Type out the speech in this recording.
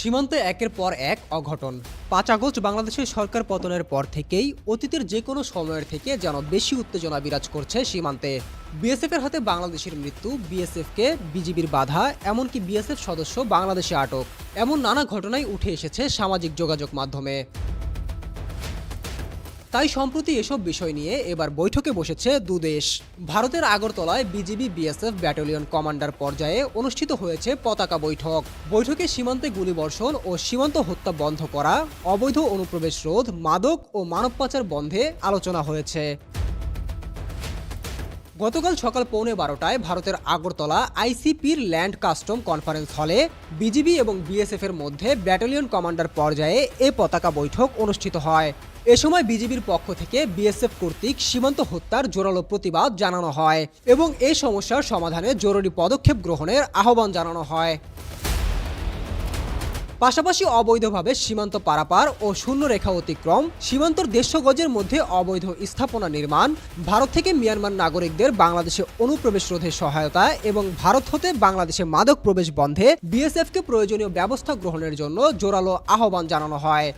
সীমান্তে একের পর এক অঘটন। পাঁচ আগস্ট বাংলাদেশের সরকার পতনের পর থেকেই অতীতের যে কোনো সময়ের থেকে যেন বেশি উত্তেজনা বিরাজ করছে সীমান্তে। বিএসএফের হাতে বাংলাদেশের মৃত্যু বিএসএফকে বিজিবির বাধা, এমনকি বিএসএফ সদস্য বাংলাদেশে আটক। এমন নানা ঘটনাই উঠে এসেছে সামাজিক যোগাযোগ মাধ্যমে। তাই সম্প্রতি এসব বিষয় নিয়ে এবার বৈঠকে বসেছে দুদেশ ভারতের আগরতলায় বিজিবি বিএসএফ ব্যাটালিয়ন কমান্ডার পর্যায়ে অনুষ্ঠিত হয়েছে পতাকা বৈঠক। বৈঠকে সীমান্তে গুলিবর্ষণ ও সীমান্ত হত্যা বন্ধ করা, অবৈধ অনুপ্রবেশ রোধ, মাদক ও মানব পাচার বন্ধে আলোচনা হয়েছে। গতকাল সকাল পৌনে বারোটায় ভারতের আগরতলা আইসিপির ল্যান্ড কাস্টম কনফারেন্স হলে বিজিবি এবং বিএসএফ এর মধ্যে ব্যাটালিয়ন কমান্ডার পর্যায়ে এ পতাকা বৈঠক অনুষ্ঠিত হয়। এ সময় বিজিবির পক্ষ থেকে বিএসএফ কর্তৃক সীমান্ত হত্যার জোরালো প্রতিবাদ জানানো হয় এবং এই সমস্যার সমাধানে জরুরি পদক্ষেপ গ্রহণের আহ্বান জানানো হয়। পাশাপাশি অবৈধভাবে সীমান্ত পারাপার ও শূন্য রেখা অতিক্রম, সীমান্তর দেড়শো গজের মধ্যে অবৈধ স্থাপনা নির্মাণ, ভারত থেকে মিয়ানমার নাগরিকদের বাংলাদেশে অনুপ্রবেশ রোধে সহায়তা এবং ভারত হতে বাংলাদেশে মাদক প্রবেশ বন্ধে বিএসএফকে প্রয়োজনীয় ব্যবস্থা গ্রহণের জন্য জোরালো আহ্বান জানানো হয়।